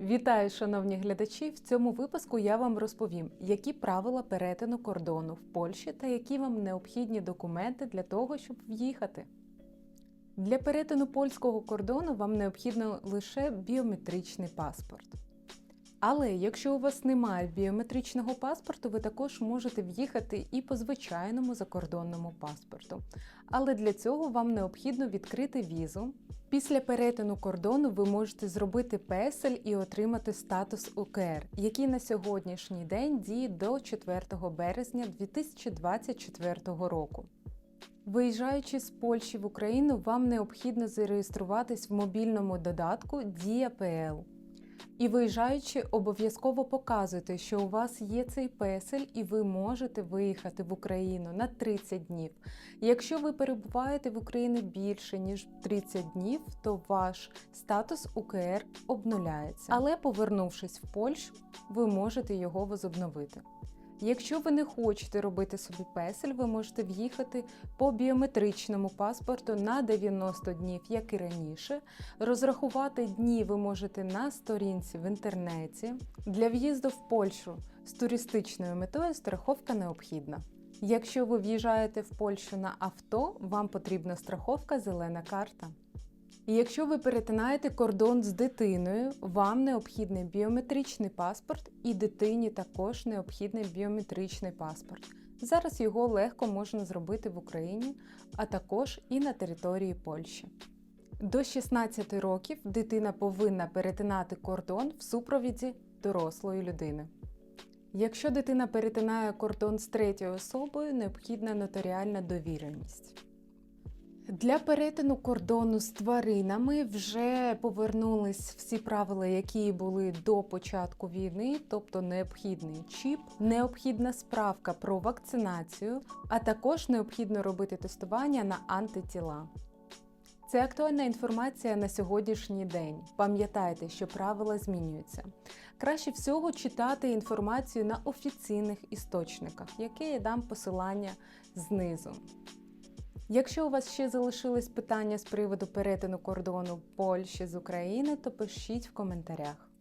Вітаю, шановні глядачі! В цьому випуску я вам розповім, які правила перетину кордону в Польщі та які вам необхідні документи для того, щоб в'їхати. Для перетину польського кордону вам необхідно лише біометричний паспорт. Але якщо у вас немає біометричного паспорту, ви також можете в'їхати і по звичайному закордонному паспорту. Але для цього вам необхідно відкрити візу. Після перетину кордону ви можете зробити песель і отримати статус УКР, який на сьогоднішній день діє до 4 березня 2024 року. Виїжджаючи з Польщі в Україну, вам необхідно зареєструватись в мобільному додатку Дія.ПЛ. І виїжджаючи, обов'язково показуйте, що у вас є цей песель, і ви можете виїхати в Україну на 30 днів. Якщо ви перебуваєте в Україні більше ніж 30 днів, то ваш статус УКР обнуляється. Але повернувшись в Польщу, ви можете його возобновити. Якщо ви не хочете робити собі песель, ви можете в'їхати по біометричному паспорту на 90 днів, як і раніше. Розрахувати дні ви можете на сторінці в інтернеті. Для в'їзду в Польщу з туристичною метою страховка необхідна. Якщо ви в'їжджаєте в Польщу на авто, вам потрібна страховка зелена карта. І якщо ви перетинаєте кордон з дитиною, вам необхідний біометричний паспорт, і дитині також необхідний біометричний паспорт. Зараз його легко можна зробити в Україні, а також і на території Польщі. До 16 років дитина повинна перетинати кордон в супровіді дорослої людини. Якщо дитина перетинає кордон з третьою особою, необхідна нотаріальна довіреність. Для перетину кордону з тваринами вже повернулись всі правила, які були до початку війни, тобто необхідний чіп, необхідна справка про вакцинацію, а також необхідно робити тестування на антитіла. Це актуальна інформація на сьогоднішній день. Пам'ятайте, що правила змінюються. Краще всього читати інформацію на офіційних істочниках, які я дам посилання знизу. Якщо у вас ще залишились питання з приводу перетину кордону Польщі з України, то пишіть в коментарях.